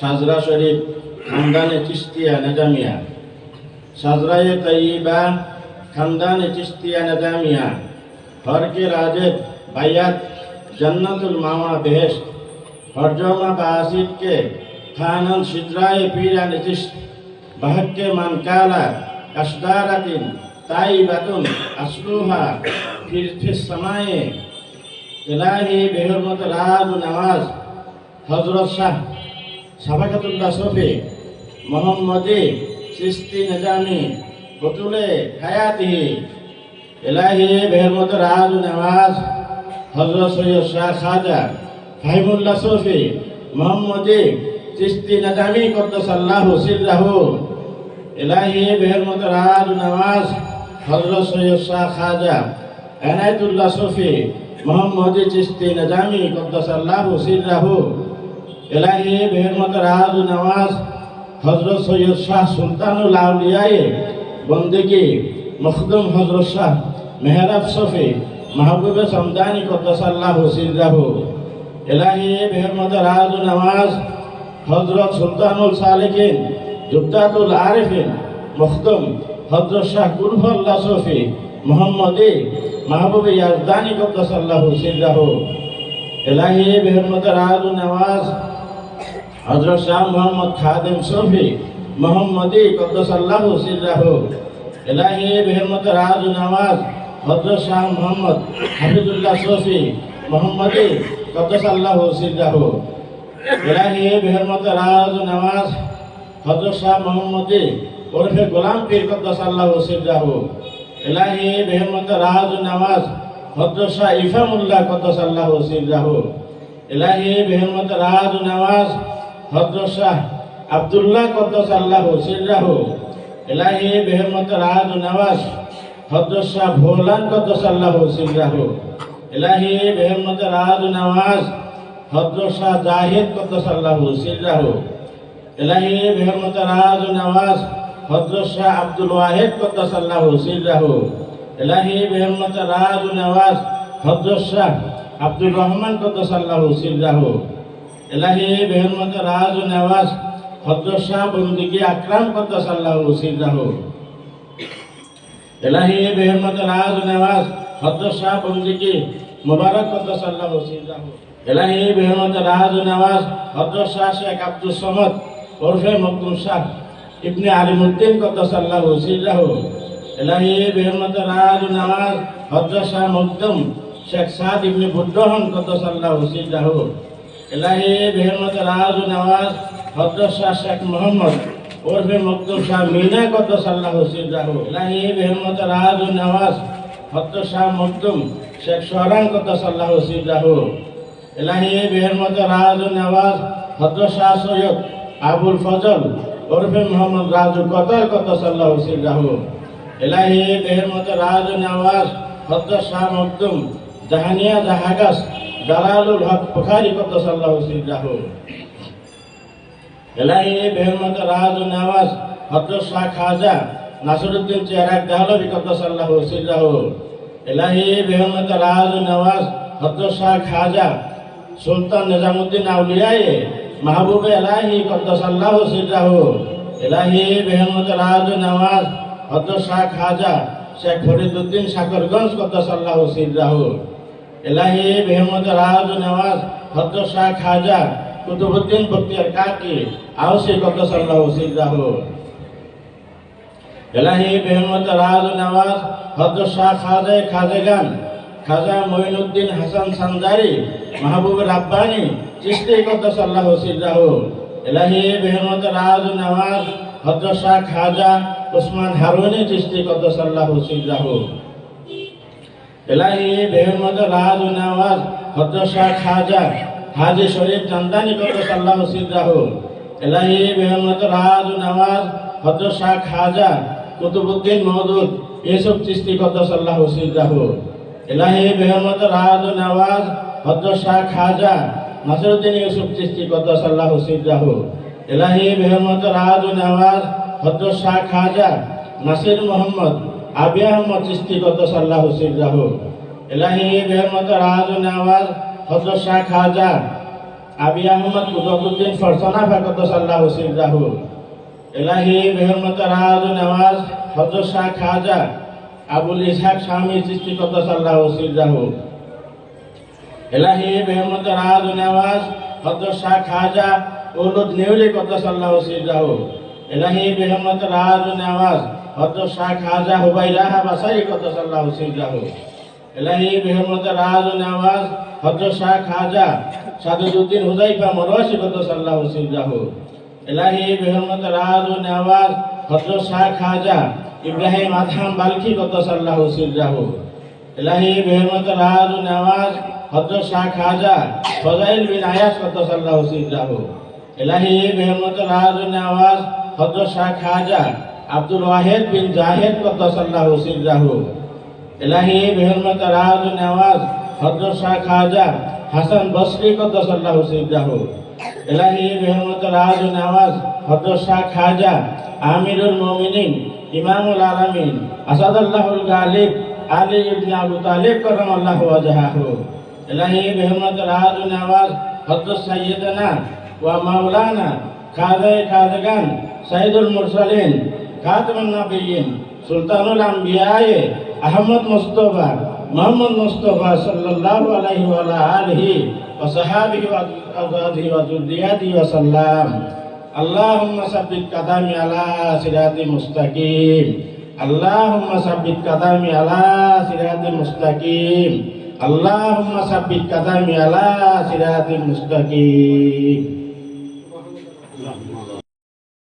সাজরা শরীফ, খানদানে চিস্তিয়া নাজামিয়া। সাজরায় তৈবা খানদান চিস্তিয়া নাজামিয়া। হরকে রাজেব বাইয়াত, জন্নতুল মামা বেহেশ হরজমা বাসিদকে খানন সিদ্রায় পীরা নিচিস বাহকে মানকালা কাসদারাতিন তাই তাইবাতুন আসলুহা ফিস সামায়ে এলাহি বেহরমত রাহাত নামাজ। হজরত শাহ সাবাকাতুল্লাহ শফি মোহাম্মদে সৃষ্টি নিজামি বতুলে হায়াতিহি এলাহি বেহরমত রাহাত নামাজ। হজরত সৈয়দ শাহ খাজা ফাহিমুল্লাহ শফি মোহাম্মদে সৃষ্টি নিজামি কদ্দাস আল্লাহ সিল্লাহ এলাহি বেহরমত রাহাত নামাজ। হজরত সৈয়দ শাহ খাজা এনায়তুল্লাহ সফি মোহাম্মদী চিস্তি নিজামি কদ্দাসাল্লাহু সিররাহু এলাহি বেহরমত রাজ নওয়াজ হজরত সৈয়দ শাহ সুলতানুল আউলিয়ায়ে বন্দেগি মখদুম হজরত শাহ মেহরাব শফি মাহবুবে সমদানি কদ্দাসাল্লাহু সিররাহু এলাহি বেহরমত রাজ নওয়াজ হজরত সুলতানুল সালেকিন জুবদাতুল আরিফিন মখদুম হজরত শাহ কুরফুল্লাহ শফি মোহাম্মদী মাহবুবে ইয়াজদানি কদ্দাসাল্লাহু সিররাহু এলাহি বেহরমত রাজ নওয়াজ। হজরত শাহ মোহাম্মদ খাদেম শফি মোহাম্মদী কদ্দাসাল্লাহু সিররাহু এলাহি বেহরমত রাজ নওয়াজ। হজরত শাহ মোহাম্মদ হাফিজুল্লাহ শফি মোহাম্মদী কদ্দাসাল্লাহু সিররাহু এলাহি বেহরমত রাজ নওয়াজ। হজরত শাহ মোহাম্মদী ওরফে গোলাম পীর কদ্দাস কদ্দাসাল্লাহু সিররাহু এলাহি বেহরমত রাজ হজরত শাহ ইফামুল্লাহ কদ্দাসাল্লাহু সিররাহু এলাহি বেহরমত রাজ হজরত শাহ আব্দুল্লাহ কদ্দাসাল্লাহু সিররাহু এলাহি বেহরমত রাজ হজরত শাহ ভোলান কদ্দাসাল্লাহু সিররাহু এলাহি বেহরমত রাজ হজরত শাহ জাহিদ কদ্দাসাল্লাহু সিররাহু এলাহি বেহরমত রাজ নওয়াজ হজরত শাহ আব্দুল ওয়াহিদ কদ্দাসাল্লাহু সিররাহু। এলাহি বেহরমত রাজ নওয়াজ হজরত শাহ আব্দুর রহমান কদ্দাসাল্লাহু সিররাহু। এলাহি বেহরমত রাজ নওয়াজ হজরত শাহ বন্দিগি আকরাম কদ্দাসাল্লাহু সিররাহু। এলাহি বেহরমত রাজ নওয়াজ হজরত শাহ বন্দিগি মুবারক কদ্দাসাল্লাহু সিররাহু। এলাহি বেহরমত রাজ নওয়াজ হজরত শাহ শেখ আব্দুল সমদ ওরফে মকদুম শাহ। ইবনে আলিমুদ্দিন কদ্দাসাল্লাহু সিররাহু এলাহি বেহরমত রাজ নওয়াজ হজরত শাহ মকদুম, শেখ সাদ ইবনে বুদ্দহন কদ্দাসাল্লাহু সিররাহু এলাহি বেহরমত রাজ নওয়াজ হজরত শাহ শেখ মোহাম্মদ, ওরফে মকদুম শাহ মিনা কত কদ্দাসাল্লাহু সিররাহু এলাহি বেহরমত রাজ নওয়াজ হজরত শাহ মকদুম, শেখ সোহরান কদ্দাসাল্লাহু সিররাহু এলাহি বেহরমত রাজ নওয়াজ হজরত শাহ সৈয়দ আবুল ফজল ওরফে মোহাম্মদ রাজু কতর কদ্দাসাল্লাহু সিররাহু এলাহি বেহরমত রাজ নওয়াজ, হজরত শাহ মকদুম জাহানিয়া জাহাগাস জালালুল হক, বুখারী কদ্দাসাল্লাহু সিররাহু এলাহি বেহরমত রাজ নওয়াজ, হজরত শাহ খাজা নাসিরুদ্দিন চেহারাক দেহলভি কদ্দাসাল্লাহু সিররাহু এলাহি বেহরমত রাজ নওয়াজ, হজরত শাহ খাজা সুলতান নিজামুদ্দিন আউলিয়ায়ে মাহবুবে এলাহি কদ্দাসাল্লাহু সিররাহু এলাহি বেহরমত রাজ নওয়াজ হজরত শাহ খাজা শেখ ফরিদুদ্দিন সাকরগঞ্জ কদ্দাসাল্লাহু সিররাহু এলাহি বেহমদ রাজ নওয়াজ হজরত শাহ খাজা কুতুবুদ্দিন বক্তিয়ার কাকি আউসি কদ্দাসাল্লাহু সিররাহু এলাহি বেহমদ রাজ নওয়াজ হজরত শাহ খাজা খাজেগান খাজা মঈনুদ্দিন হাসান সানজারি, মাহবুব রাব্বানি চিস্তি কদ্দাসাল্লাহু সিররাহু এলাহি বেহমদ রাজ নওয়াজ হজরত শাহ খাজা উসমান হারুনি চিস্তি কদ্দাসাল্লাহু সিররাহু। এলাহি বেহমদ রাজ নওয়াজ হজরত শাহ খাজা হাজি শরীফ চান্দানি কদ্দাসাল্লাহু সিররাহু। এলাহি বেহমদ রাজ নওয়াজ হজরত শাহ খাজা কুতুবুদ্দিন মওদুদ ইউসুফ চিস্তি কদ্দাসাল্লাহু সিররাহু। এলাহি বেহমত রাজ নওয়াজ হজরত শাহ খাজা, নাসিরুদ্দিন ইউসুফ চিস্তি কদ্দাসাল্লাহু সিররাহু এলাহি বেহমত রাজ নওয়াজ হজরত শাহ খাজা, নাসির মোহাম্মদ, আবি আহমদ চিস্তি কত সাল্লাহ রাহু এলাহি বেহমত রাজ নেওয়াজ হজরত শাহ খাজা, আবি আহমদ কুতুবুদ্দিন ফরসানা ফাকত সাল্লাহ রাহু এলাহি বেহমত রাজ নেওয়াজ হজরত শাহ খাজা আবুল ইসহাক স্বামী সৃষ্টি কত সাল্লাহ হুসির রাহু এলাহি বেহমত রাজ নেওয়াজ হজরত শাহ খাজা উলুদ নেউলি কত সাল্লাহ হুসির রাহু এলাহি বেহমত রাজ নেওয়াজ হজরত শাহ খাজা হুবাইরাহা বাসাই কত সাল্লাহ হুসির রাহু এলাহি বেহমত রাজ নেওয়াজ হজরত শাহ খাজা সাদুদ্দিন হুজাইফা মরওয়াসি কত সাল্লাহ হুসির রাহু এলাহি বেহমত রাজ নেওয়াজ হজরত শাহ খাজা ইব্রাহিম আদহাম বালকি কত সাল্লাহ রাহু এলাহি বেহমত রাজ নেওয়াজ, হজরত শাহ খাজা ফজাইল বিন আয়াস কত সাল্লাহ রাহু এলাহি বেহমত রাজ নেওয়াজ, হজরত শাহ খাজা আব্দুল ওয়াহেদ বিন জাহেদ কত সাল্লাহ রাহু এলাহি বেহমত রাজ নেওয়াজ, হজরত শাহ খাজা হাসান বসরি কত সাল্লাহ রাহু এলাহি বেহমত রাজ নেওয়াজ হজরত শাহ খাজা, আমিরুল মোমিনিন, ইমামুল আলামিন, আসাদুল্লাহুল গালিব, আলী ইবনে আবু তালিব করম আল্লাহ ওয়াজাহু এলাহি বেহমত রাজ নেওয়াজ হজরত সাইয়্যিদানা ওয়া মাওলানা খাজায়ে খাজাগান সাইদুল মুরসালিন, খাতমুন নবিয়্যিন, সুলতানুল আম্বিয়ায়ে আহমদ মুস্তফা, মোহাম্মদ মুস্তফা সাল্লাল্লাহু আলাইহি ওয়া আলা আলিহি وصحابه وأزواجه وذرياته وسلم اللهم ثبت قدمي على صراط مستقيم اللهم ثبت قدمي على صراط مستقيم اللهم ثبت قدمي على صراط مستقيم